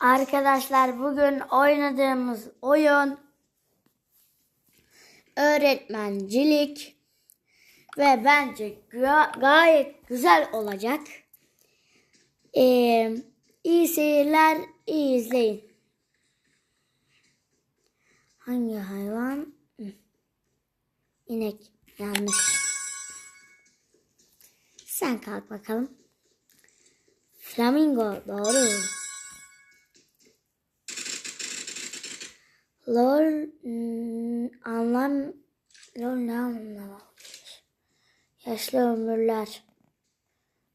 Arkadaşlar bugün oynadığımız oyun öğretmencilik ve bence ga- gayet güzel olacak. Ee, iyi seyirler, iyi izleyin. Hangi hayvan? İnek. Yanlış. Sen kalk bakalım. Flamingo. Doğru. Lol anlam lol ne anlamı? Yaşlı ömürler.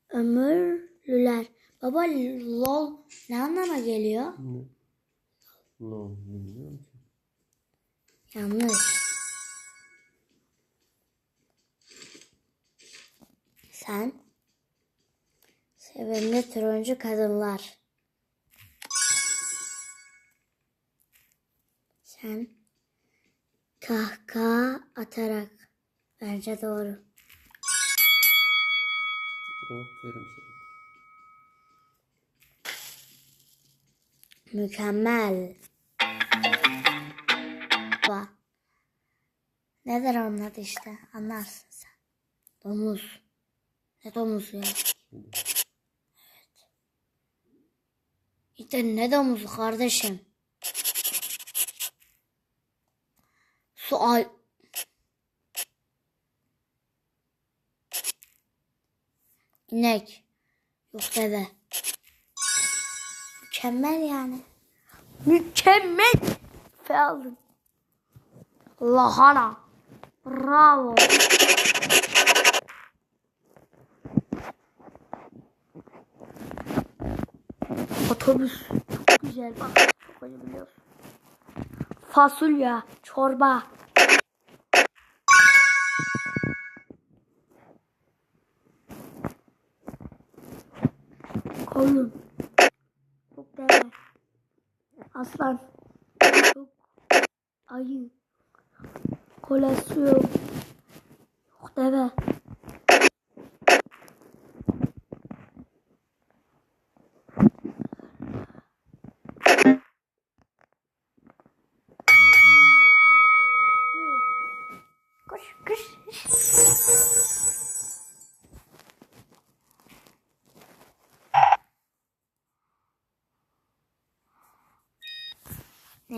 Ömürlüler. Baba lol ne anlama geliyor? Ne? Lol bilmiyorum ki. Yanlış. Sen sevimli turuncu kadınlar. Sen kahkaha atarak. Bence doğru. Aferin sana. Mükemmel. Bak. Nedir onun adı işte? Anlarsın sen. Domuz. Ne domuzu ya? Evet. İşte ne domuzu kardeşim? Su ay... İnek. Yok deve. Mükemmel yani. Mükemmel. Fe aldın. Lahana. Bravo. Otobüs. Çok güzel. Bak çok biliyorsun. Fasulye. Çorba. Koyun. Çok deve. Aslan. Çok ayı. Kolesterol. Yok deve.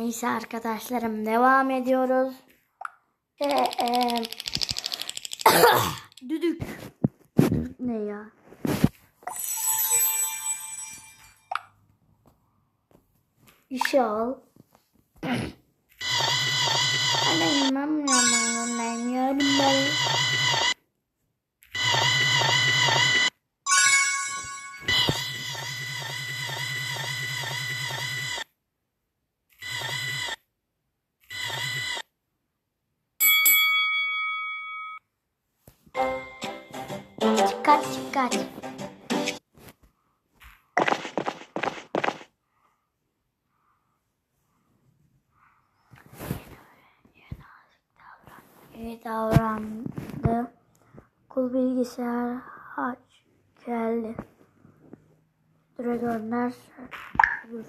Neyse arkadaşlarım devam ediyoruz. Ve eee, düdük. Düdük ne ya? İşe al. Ben bilmem Dikkat dikkat. İyi davrandı. Okul bilgisayar aç geldi. Dure gönder. Dur.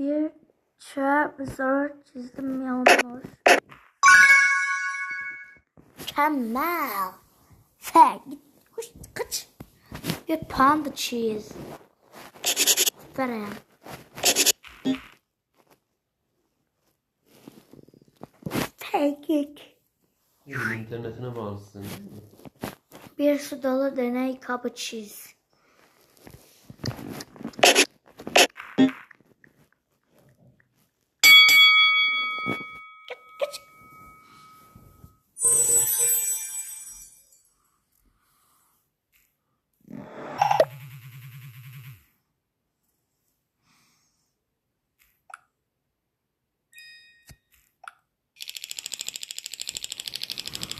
Bir trabzor çizdim yanlış. Mükemmel. Fe git koş kaç. Bir panda cheese. Aferin. Pekik. İnternetine bağlısın? Bir su dolu deney kabı çiz.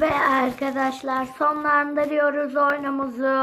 Ve arkadaşlar sonlandırıyoruz oyunumuzu.